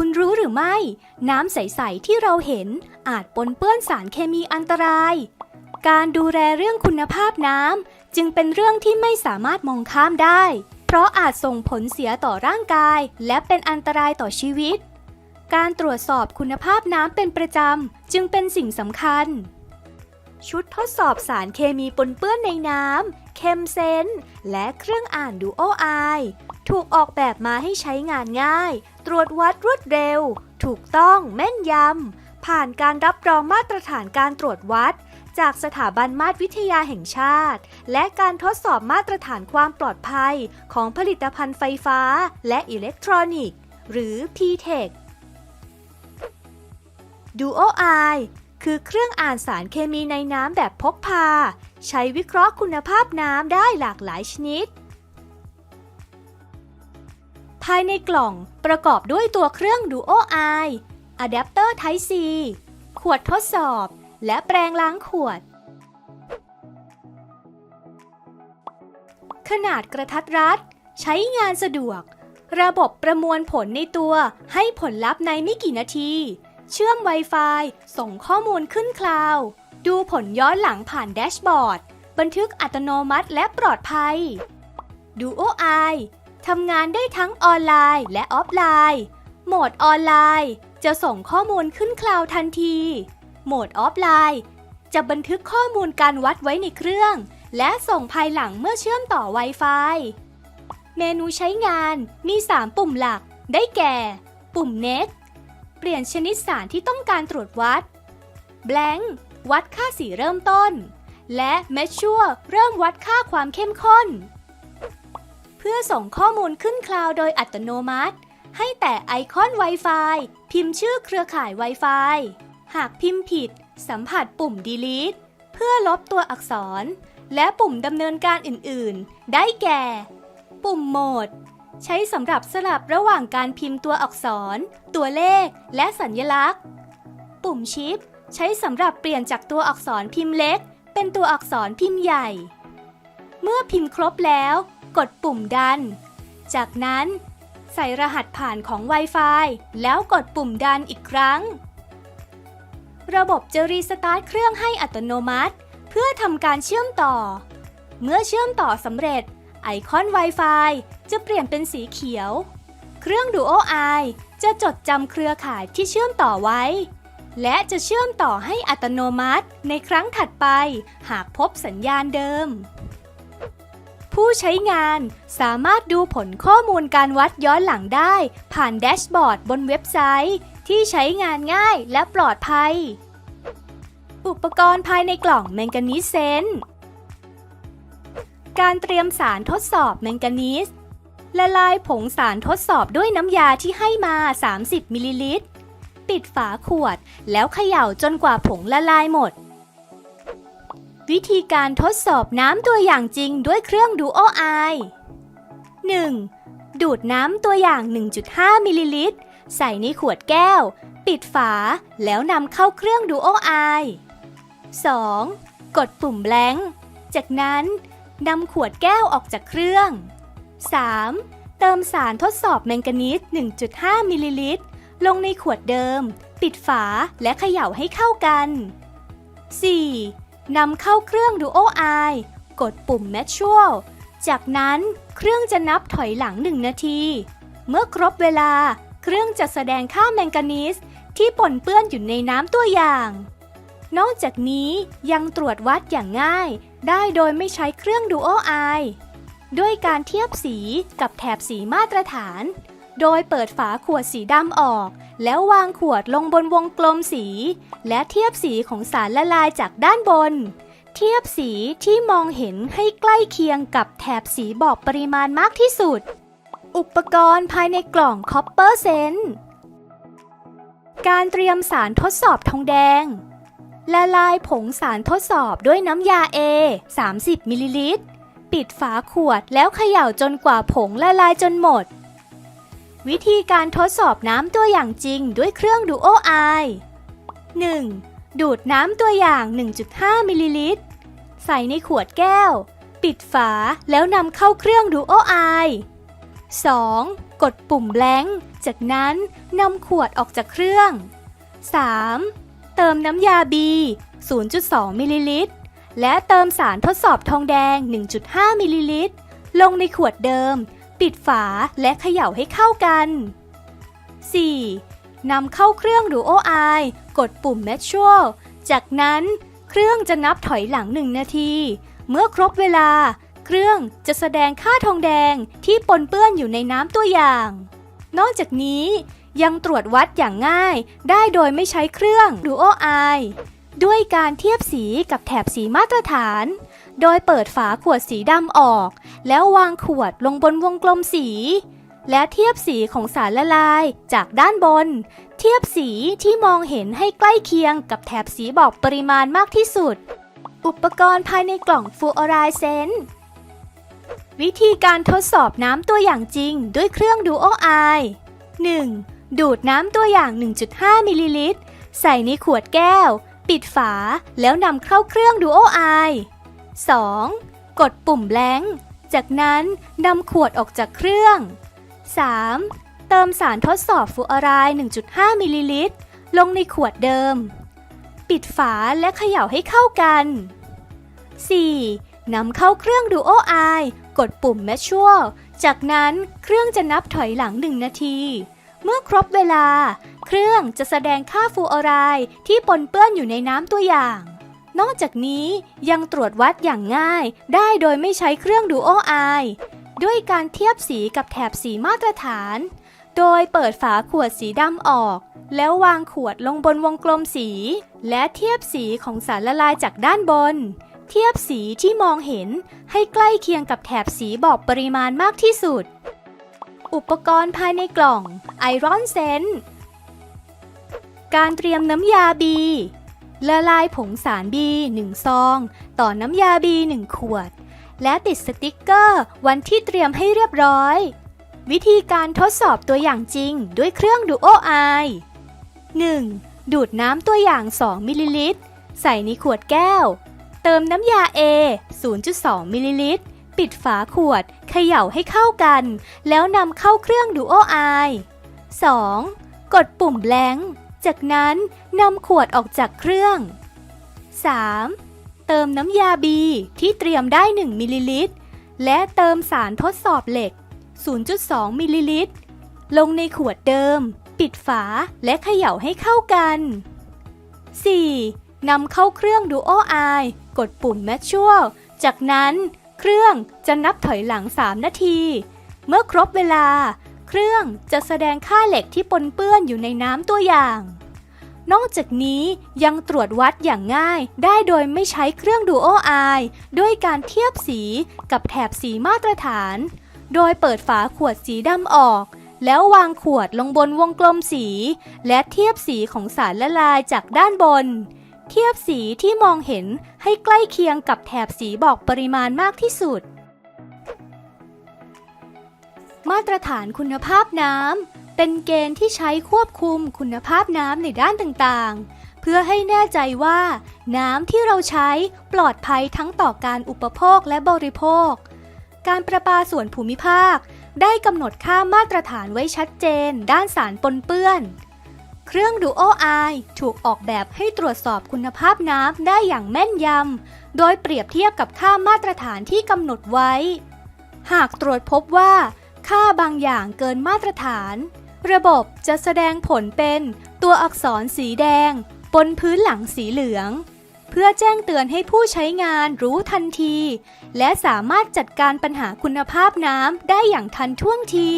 คุณรู้หรือไม่ น้ำใส ๆ ที่เราเห็นอาจปนเปื้อนสารเคมีอันตราย การดูแลเรื่องคุณภาพน้ำจึงเป็นเรื่องที่ไม่สามารถมองข้ามได้ เพราะอาจส่งผลเสียต่อร่างกาย และเป็นอันตรายต่อชีวิต การตรวจสอบคุณภาพน้ำเป็นประจำ จึงเป็นสิ่งสำคัญ ชุดทดสอบสารเคมีปนเปื้อนในน้ำเคมเซนและเครื่องอ่านดูโอไอ ถูกออกแบบมาให้ใช้งานง่าย ตรวจวัดรวดเร็ว ถูกต้องแม่นยำ ผ่านการรับรองมาตรฐานการตรวจวัด จากสถาบันมาตรวิทยาแห่งชาติ และการทดสอบมาตรฐานความปลอดภัยของผลิตภัณฑ์ไฟฟ้าและอิเล็กทรอนิกส์ หรือ PTEC Duo Eye คือเครื่องอ่านสารเคมีในน้ำแบบพกพา ใช้วิเคราะห์คุณภาพน้ำได้หลากหลายชนิด ภายในกล่องประกอบด้วยตัวเครื่อง Duo Eye อะแดปเตอร์ Type C ขวดทดสอบ และแปรงล้างขวด ขนาดกระทัดรัด ใช้งานสะดวก ระบบประมวลผลในตัวให้ผลลัพธ์ในไม่กี่นาที เชื่อม Wi-Fi ส่งข้อมูลขึ้นคลาวด์ดูผลย้อนหลังผ่านแดชบอร์ด บันทึกอัตโนมัติและปลอดภัย Duo Eye ทำงานได้ทั้งออนไลน์และออฟไลน์ โหมดออนไลน์ จะส่งข้อมูลขึ้นคลาวด์ทันที โหมดออฟไลน์ จะบันทึกข้อมูลการวัดไว้ในเครื่อง และส่งภายหลังเมื่อเชื่อมต่อ Wi-Fi เมนูใช้งานมี 3 ปุ่มหลัก ได้แก่ ปุ่ม next เปลี่ยนชนิดสารที่ต้องการตรวจวัด Blank วัดค่าสีเริ่มต้น และ Measure เริ่มวัดค่าความเข้มข้น พื่อส่งข้อมูลขึ้นคลาวด์โดยอัตโนมัติ ให้แต่ไอคอน Wi-Fi พิมพ์ชื่อเครือข่าย Wi-Fi หากพิมพ์ผิด สัมผัสปุ่ม Delete เพื่อลบตัวอักษร และปุ่มดำเนินการอื่นๆ ได้แก่ ปุ่มโหมด ใช้สำหรับสลับระหว่างการพิมพ์ตัวอักษร ตัวเลข และสัญลักษณ์ ปุ่มชิป ใช้สำหรับเปลี่ยนจากตัวอักษรพิมพ์เล็ก เป็นตัวอักษรพิมพ์ใหญ่ เมื่อพิมพ์ครบแล้ว กดปุ่มดัน จากนั้นใส่รหัสผ่านของ Wi-Fi แล้วกดปุ่มดันอีกครั้ง ระบบจะรีสตาร์ทเครื่องให้อัตโนมัติ เพื่อทำการเชื่อมต่อ เมื่อเชื่อมต่อสำเร็จ ไอคอน Wi-Fi จะเปลี่ยนเป็นสีเขียว เครื่อง Duo Eye จะจดจำเครือข่ายที่เชื่อมต่อไว้ และจะเชื่อมต่อให้อัตโนมัติในครั้งถัดไป หากพบสัญญาณเดิม ผู้ใช้งานสามารถดูผลข้อมูลการวัดย้อนหลังได้ ผ่านแดชบอร์ดบนเว็บไซต์ ที่ใช้งานง่ายและปลอดภัย อุปกรณ์ภายในกล่องแมงกานีสเซนการเตรียมสารทดสอบแมงกานีสละลายผงสารทดสอบด้วยน้ำยาที่ให้มา 30 มิลลิลิตร ปิดฝาขวดแล้วเขย่าจนกว่าผงละลายหมด วิธีการทดสอบน้ำตัวอย่างจริงด้วยเครื่อง Duo Eye 1. ดูดน้ำตัวอย่าง 1.5 มิลลิลิตร ใส่ในขวดแก้ว ปิดฝา แล้วนำเข้าเครื่อง Duo Eye 2. กดปุ่มแบงจากนั้นนำขวดแก้วออกจากเครื่อง 3. เติมสารทดสอบแมงกานีส 1.5 มิลลิลิตร ลงในขวดเดิม ปิดฝาและเขย่าให้เข้ากัน 4. นำเข้าเครื่อง Duo Eye กดปุ่ม Manual จากนั้นเครื่องจะนับถอยหลัง 1 นาที เมื่อครบเวลา เครื่องจะแสดงค่าแมงกานีสที่ปนเปื้อนอยู่ในน้ำตัวอย่าง นอกจากนี้ยังตรวจวัดอย่างง่าย ได้โดยไม่ใช้เครื่อง Duo Eye ด้วยการเทียบสีกับแถบสีมาตรฐาน โดยเปิดฝาขวดสีดำออก แล้ววางขวดลงบนวงกลมสี และเทียบสีของสารละลายจากด้านบน เทียบสีที่มองเห็นให้ใกล้เคียงกับแถบสีบอกปริมาณมากที่สุด อุปกรณ์ภายในกล่อง Copper Sense การเตรียมสารทดสอบทองแดง ละลายผงสารทดสอบด้วยน้ำยา A 30มิลลิลิตร ปิดฝาขวดแล้วเขย่าจนกว่าผงละลายจนหมด วิธีการทดสอบน้ำตัวอย่างจริงด้วยเครื่อง Duo Eye 1. ดูดน้ำตัวอย่าง 1.5 มิลลิลิตร ใส่ในขวดแก้ว ปิดฝาแล้วนำเข้าเครื่อง Duo Eye 2. กดปุ่มแบงจากนั้นนำขวดออกจากเครื่อง 3. เติมน้ำยา B 0.2 มิลลิลิตร และเติมสารทดสอบทองแดง 1.5 มิลลิลิตร ลงในขวดเดิม ปิดฝาและเขย่าให้เข้ากัน 4. นำเข้าเครื่องดูโอไอกดปุ่ม Manual จากนั้นเครื่องจะนับถอยหลัง1นาที เมื่อครบเวลา เครื่องจะแสดงค่าทองแดงที่ปนเปื้อนอยู่ในน้ำตัวอย่าง นอกจากนี้ยังตรวจวัดอย่างง่ายได้โดยไม่ใช้เครื่องดูโอไอด้วยการเทียบสีกับแถบสีมาตรฐาน โดยเปิดฝาขวดสีดำออก แล้ววางขวดลงบนวงกลมสี และเทียบสีของสารละลายจากด้านบน เทียบสีที่มองเห็นให้ใกล้เคียงกับแถบสีบอกปริมาณมากที่สุด อุปกรณ์ภายในกล่องฟูออไรเซนวิธีการทดสอบน้ำตัวอย่างจริงด้วยเครื่องดูโอไอ 1. ดูดน้ำตัวอย่าง 1.5 มิลลิลิตร ใส่ในขวดแก้ว ปิดฝาแล้วนำเข้าเครื่องดูโอไอ 2. กดปุ่มแบงจากนั้นนำขวดออกจากเครื่อง 3. เติมสารทดสอบฟูออไรด์ 1.5 มิลลิลิตร ลงในขวดเดิม ปิดฝาและเขย่าให้เข้ากัน 4. นำเข้าเครื่องดูโอไอกดปุ่ม Manual จากนั้นเครื่องจะนับถอยหลัง 1 นาที เมื่อครบเวลา เครื่องจะแสดงค่าฟูออไรด์ที่ปนเปื้อนอยู่ในน้ำตัวอย่าง นอกจากนี้ยังตรวจวัดอย่างง่าย ได้โดยไม่ใช้เครื่องดูโอไอด้วยการเทียบสีกับแถบสีมาตรฐาน โดยเปิดฝาขวดสีดำออก แล้ววางขวดลงบนวงกลมสี และเทียบสีของสารละลายจากด้านบน เทียบสีที่มองเห็นให้ใกล้เคียงกับแถบสีบอกปริมาณมากที่สุด อุปกรณ์ภายในกล่องไอรอนเซนการเตรียมน้ำยาบี ละลายผงสารบี1ซอง ต่อน้ำยาบี1ขวด และติดสติกเกอร์วันที่เตรียมให้เรียบร้อย วิธีการทดสอบตัวอย่างจริงด้วยเครื่องดูโอไอ 1. ดูดน้ำตัวอย่าง 2 มิลลิลิตร ใส่ในขวดแก้ว เติมน้ำยา A 0.2 มิลลิลิตร ปิดฝาขวด เขย่าให้เข้ากัน แล้วนำเข้าเครื่องดูโอไอ 2. กดปุ่มแบงค์ จากนั้นนำขวดออกจากเครื่อง 3. เติมน้ำยาบีที่เตรียมได้ 1 มิลลิลิตร และเติมสารทดสอบเหล็ก 0.2 มิลลิลิตร ลงในขวดเดิม ปิดฝาและเขย่าให้เข้ากัน 4. นำเข้าเครื่องดูโอไอกดปุ่ม Manual จากนั้นเครื่องจะนับถอยหลัง 3 นาที เมื่อครบเวลา เครื่องจะแสดงค่าเหล็กที่ปนเปื้อนอยู่ในน้ำตัวอย่าง นอกจากนี้ยังตรวจวัดอย่างง่ายได้โดยไม่ใช้เครื่องดูโอไอด้วยการเทียบสีกับแถบสีมาตรฐาน โดยเปิดฝาขวดสีดำออก แล้ววางขวดลงบนวงกลมสี และเทียบสีของสารละลายจากด้านบน เทียบสีที่มองเห็นให้ใกล้เคียงกับแถบสีบอกปริมาณมากที่สุด มาตรฐานคุณภาพน้ำเป็นเกณฑ์ที่ใช้ควบคุมคุณภาพน้ำในด้านต่างๆ เพื่อให้แน่ใจว่า น้ำที่เราใช้ปลอดภัยทั้งต่อการอุปโภคและบริโภค การประปาส่วนภูมิภาค ได้กำหนดค่ามาตรฐานไว้ชัดเจน ด้านสารปนเปื้อน เครื่องดูโอไอถูกออกแบบให้ตรวจสอบคุณภาพน้ำได้อย่างแม่นยำโดยเปรียบเทียบกับค่ามาตรฐานที่กำหนดไว้ หากตรวจพบว่า ค่าบางอย่างเกินมาตรฐาน ระบบจะแสดงผลเป็นตัวอักษรสีแดง บนพื้นหลังสีเหลือง เพื่อแจ้งเตือนให้ผู้ใช้งานรู้ทันที และสามารถจัดการปัญหาคุณภาพน้ำได้อย่างทันท่วงที